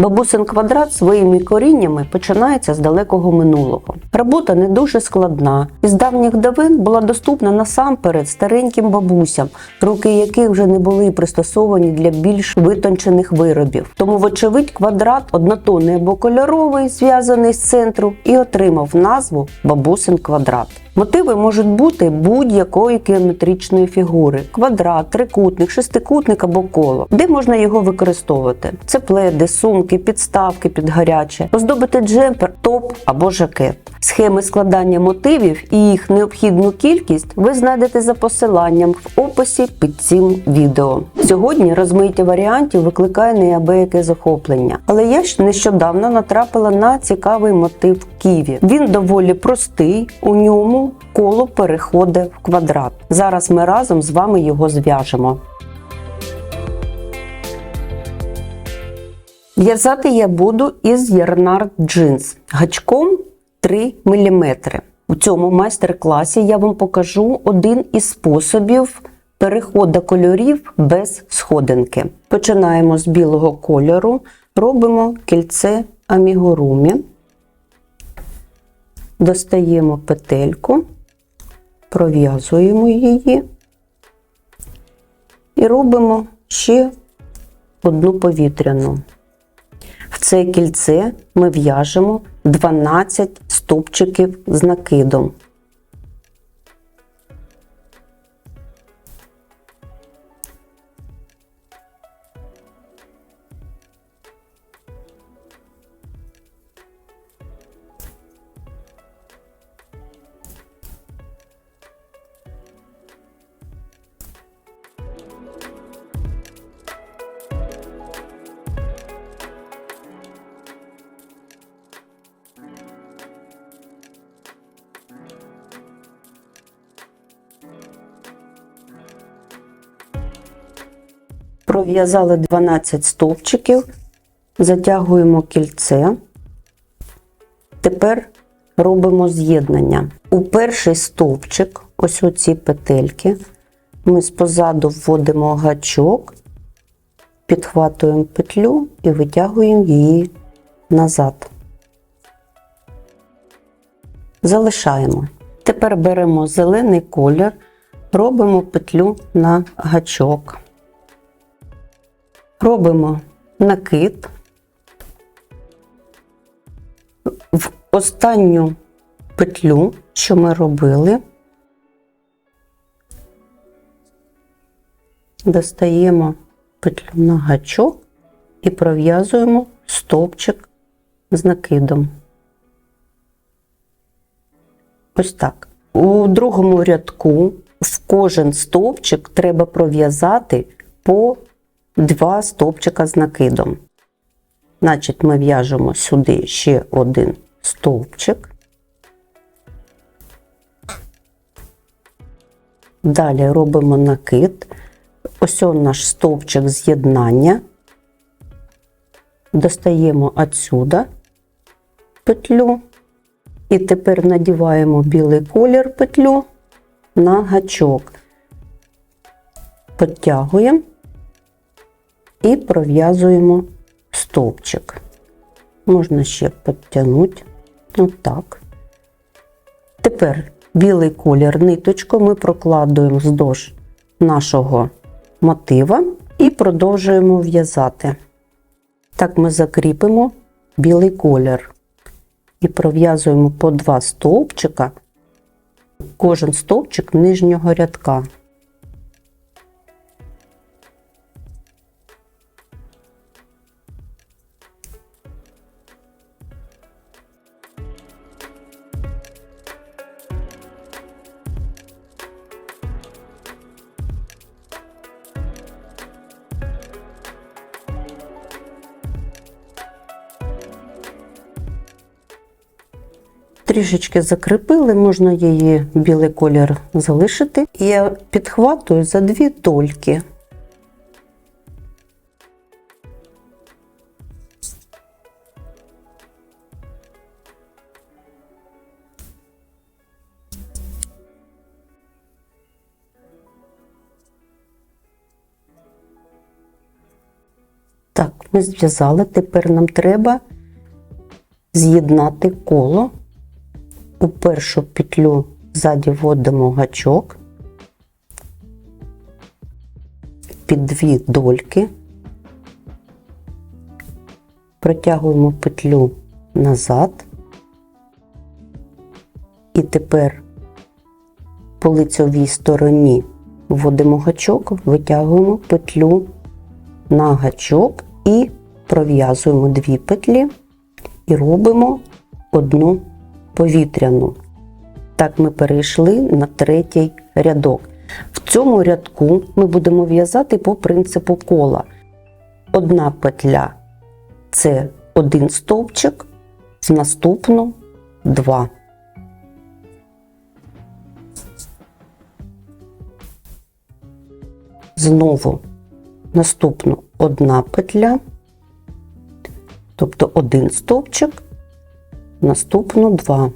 Бабусин квадрат своїми коріннями починається з далекого минулого. Робота не дуже складна, і з давніх давин була доступна насамперед стареньким бабусям, руки яких вже не були пристосовані для більш витончених виробів. Тому, вочевидь, квадрат однотонний або кольоровий, зв'язаний з центру, і отримав назву бабусин квадрат. Мотиви можуть бути будь-якої геометричної фігури: квадрат, трикутник, шестикутник або коло. Де можна його використовувати? Це пледи, сумки, підставки під гаряче, оздобити джемпер, топ або жакет. Схеми складання мотивів і їх необхідну кількість ви знайдете за посиланням в описі під цим відео. Сьогодні розмиття варіантів викликає неабияке захоплення, але я ж нещодавно натрапила на цікавий мотив Ківі. Він доволі простий, у ньому коло переходить в квадрат. Зараз ми разом з вами його зв'яжемо. В'язати я буду із ярнард джинс гачком 3 мм. У цьому майстер-класі я вам покажу один із способів переходу кольорів без сходинки. Починаємо з білого кольору, робимо кільце амігурумі, достаємо петельку, пров'язуємо її і робимо ще одну повітряну. В це кільце ми в'яжемо 12 стопчиків з накидом. Пров'язали 12 стовпчиків, затягуємо кільце. Тепер робимо з'єднання. У перший стовпчик, ось оці петельки, ми спозаду вводимо гачок, підхватуємо петлю і витягуємо її назад. Залишаємо. Тепер беремо зелений колір, робимо петлю на гачок. Робимо накид. В останню петлю, що ми робили, достаємо петлю на гачок і пров'язуємо стовпчик з накидом. Ось так. У другому рядку в кожен стовпчик треба пров'язати по два стовпчика з накидом. Значить, ми в'яжемо сюди ще один стовпчик. Далі робимо накид. Ось он наш стовпчик з'єднання. Достаємо отсюда петлю. І тепер надіваємо білий колір петлю на гачок. Підтягуємо і пров'язуємо стовпчик. Можна ще підтягнути. Отак. Тепер білий колір ниточку ми прокладуємо вздовж нашого мотива і продовжуємо в'язати. Так ми закріпимо білий колір і пров'язуємо по два стовпчика, кожен стовпчик нижнього рядка. Трішечки закріпили, можна її білий колір залишити. І я підхватую за дві тольки. Так, ми зв'язали. Тепер нам треба з'єднати коло. У першу петлю ззаді вводимо гачок. Під дві дольки, протягуємо петлю назад. І тепер по лицьовій стороні вводимо гачок, витягуємо петлю на гачок і пров'язуємо дві петлі. І робимо одну повітряну. Так ми перейшли на третій рядок. В цьому рядку ми будемо в'язати по принципу кола. Одна петля це один стовпчик, в наступну два. Знову наступну одна петля, тобто один стовпчик, наступну два.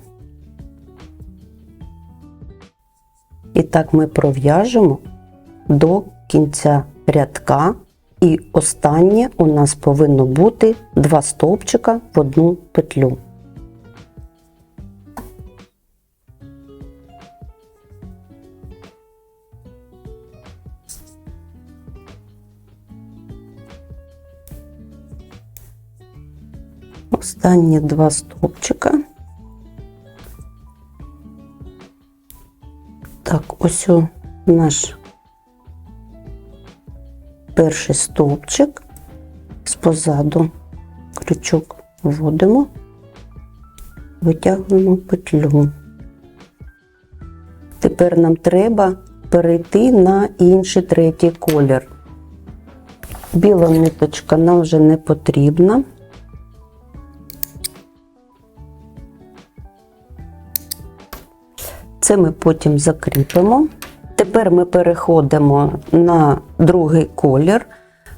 І так ми пров'яжемо до кінця рядка, і останнє у нас повинно бути два стовпчика в одну петлю. Останні два стовпчика. Так, ось наш перший стовпчик спозаду крючок вводимо, витягуємо петлю. Тепер нам треба перейти на інший третій колір. Біла ниточка нам вже не потрібна. Це ми потім закріпимо. Тепер ми переходимо на другий колір,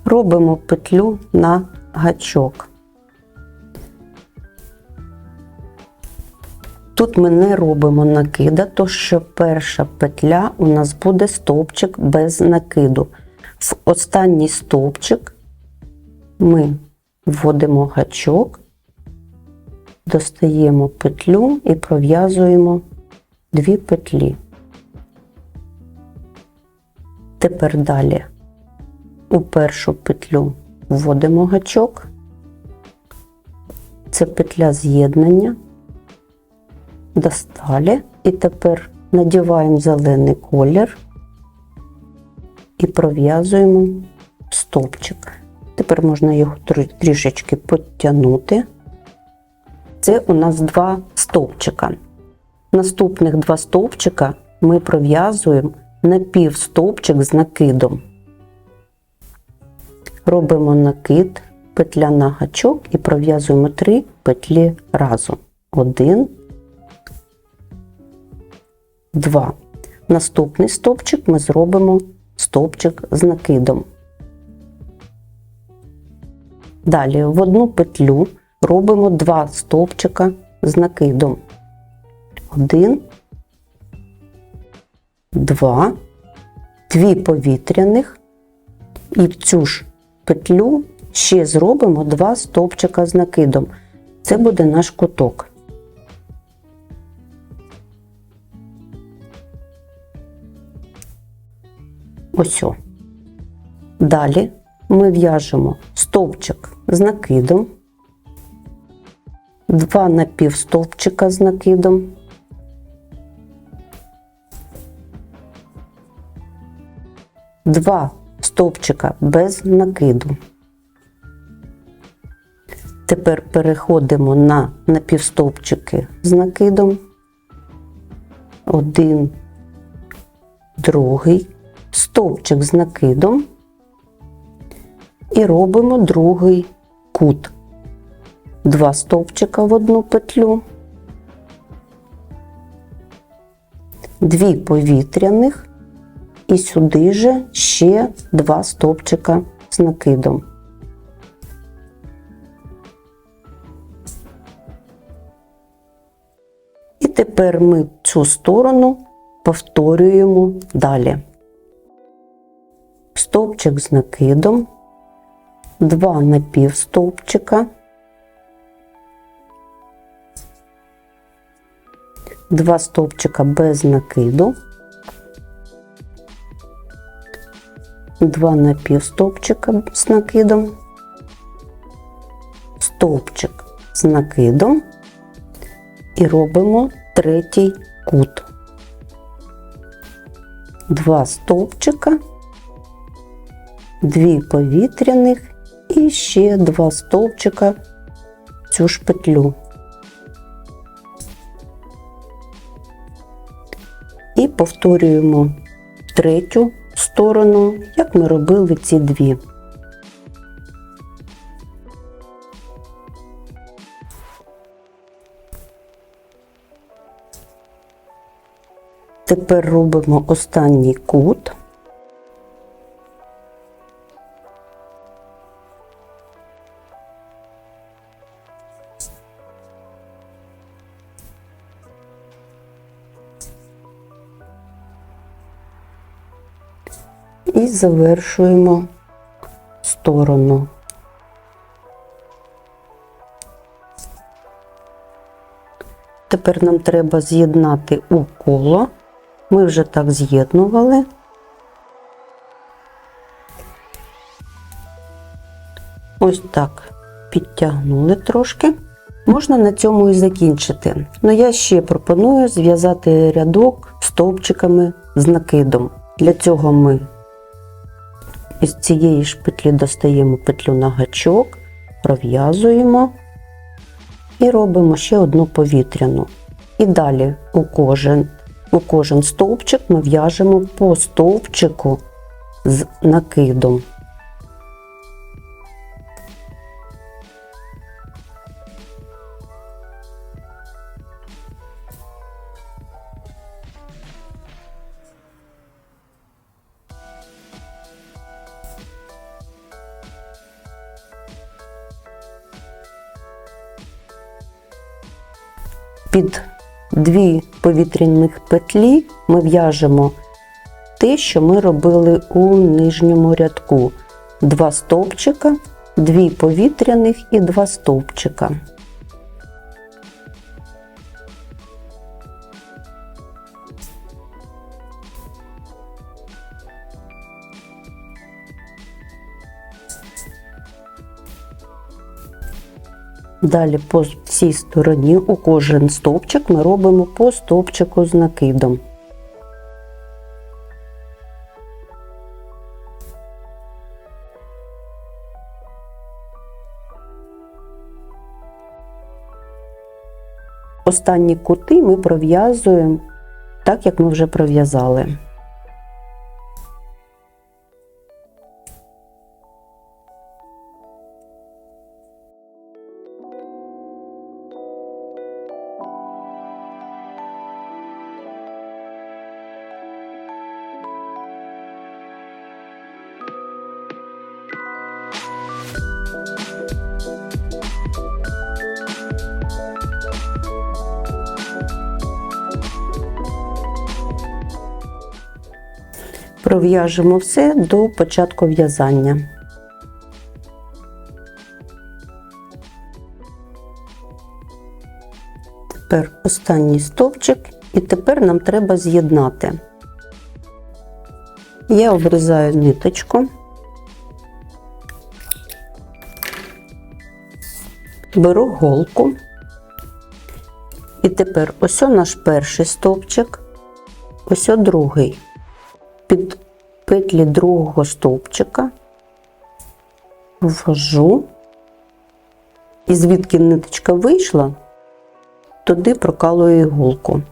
робимо петлю на гачок. Тут ми не робимо накида, то що перша петля у нас буде стовпчик без накиду. В останній стовпчик ми вводимо гачок, достаємо петлю і пров'язуємо дві петлі. Тепер далі у першу петлю вводимо гачок, це петля з'єднання, достали, і тепер надіваємо зелений колір і пров'язуємо стовпчик. Тепер можна його трішечки підтягнути. Це у нас два стовпчика. Наступних два стовпчика ми пров'язуємо напівстовпчик з накидом. Робимо накид, петля на гачок і пров'язуємо три петлі разом. Один, два. Наступний стовпчик ми зробимо стовпчик з накидом. Далі в одну петлю робимо два стовпчика з накидом. Один, два, дві повітряних, і в цю ж петлю ще зробимо два стовпчика з накидом. Це буде наш куток. Ось. Далі ми в'яжемо стовпчик з накидом, два напівстовпчика з накидом. Два стовпчика без накиду. Тепер переходимо на напівстовпчики з накидом. Один, другий, стовпчик з накидом і робимо другий кут. Два стовпчика в одну петлю, дві повітряних і сюди же ще два стовпчика з накидом. І тепер ми цю сторону повторюємо далі. Стовпчик з накидом, два напівстовпчика, два стовпчика без накиду, два напівстовпчика з накидом, стовпчик з накидом і робимо третій кут. Два стовпчика, дві повітряних і ще два стовпчика цю ж петлю. І повторюємо третю сторону, як ми робили ці дві. Тепер робимо останній кут. І завершуємо сторону. Тепер нам треба з'єднати у коло. Ми вже так з'єднували. Ось так підтягнули трошки. Можна на цьому і закінчити. Но я ще пропоную зв'язати рядок стовпчиками з накидом. Для цього ми із цієї ж петлі достаємо петлю на гачок, пров'язуємо і робимо ще одну повітряну. І далі у кожен, у кожен стовпчик ми в'яжемо по стовпчику з накидом. Під дві повітряних петлі ми в'яжемо те, що ми робили у нижньому рядку. Два стовпчика, дві повітряних і два стовпчика. Далі по цій стороні у кожен стовпчик ми робимо по стовпчику з накидом. Останні кути ми пров'язуємо так, як ми вже пров'язали. Пров'яжемо все до початку в'язання. Тепер останній стовпчик, і тепер нам треба з'єднати. Я обрізаю ниточку, беру голку, і тепер ось наш перший стовпчик, ось другий під петлі другого стовпчика ввожу, і звідки ниточка вийшла, туди прокалую іголку.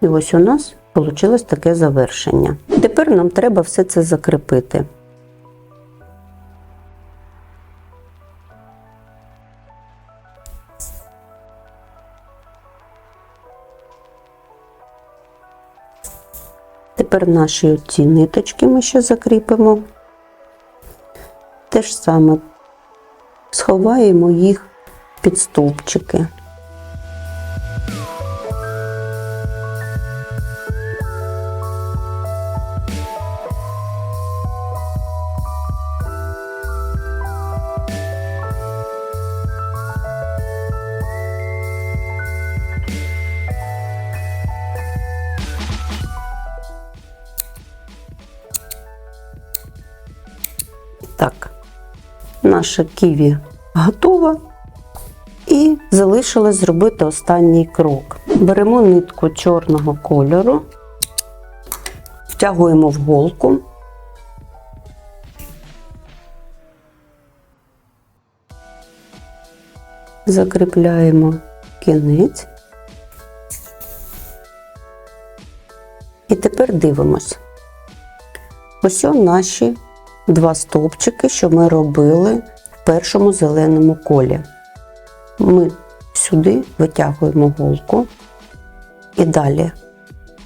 І ось у нас вийшло таке завершення. Тепер нам треба все це закріпити. Тепер наші ці ниточки ми ще закріпимо. Те ж саме сховаємо їх під стовпчики. Наша ківі готова. І залишилось зробити останній крок. Беремо нитку чорного кольору, втягуємо в голку. Закріпляємо кінець. І тепер дивимось. Ось наші два стовпчики, що ми робили в першому зеленому колі. Ми сюди витягуємо голку і далі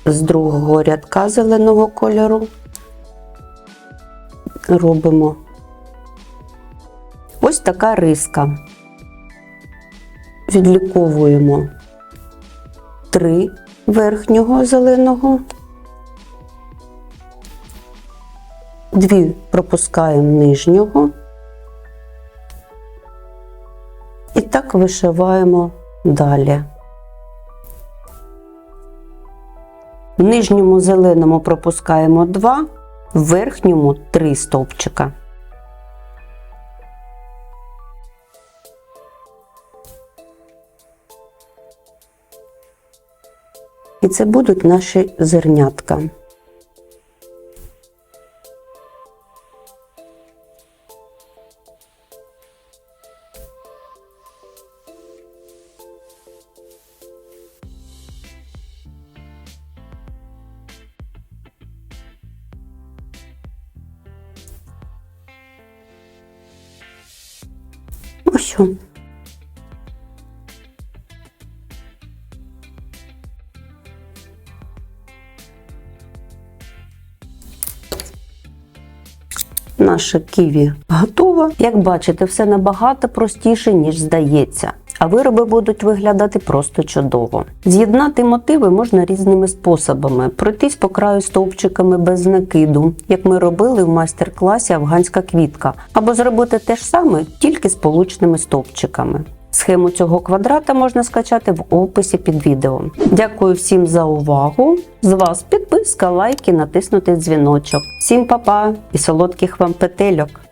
з другого рядка зеленого кольору робимо ось така риска. Відліковуємо три верхнього зеленого, дві пропускаємо нижнього. І так вишиваємо далі. В нижньому зеленому пропускаємо 2, в верхньому 3 стовпчика. І це будуть наші зернятка. Ось. о. Наша ківі готова. Як бачите, все набагато простіше, ніж здається. А вироби будуть виглядати просто чудово. З'єднати мотиви можна різними способами: пройтись по краю стовпчиками без накиду, як ми робили в майстер-класі Афганська квітка, або зробити те ж саме, тільки з получними стовпчиками. Схему цього квадрата можна скачати в описі під відео. Дякую всім за увагу. З вас підписка, лайки, натиснути дзвіночок. Всім па-па і солодких вам петельок!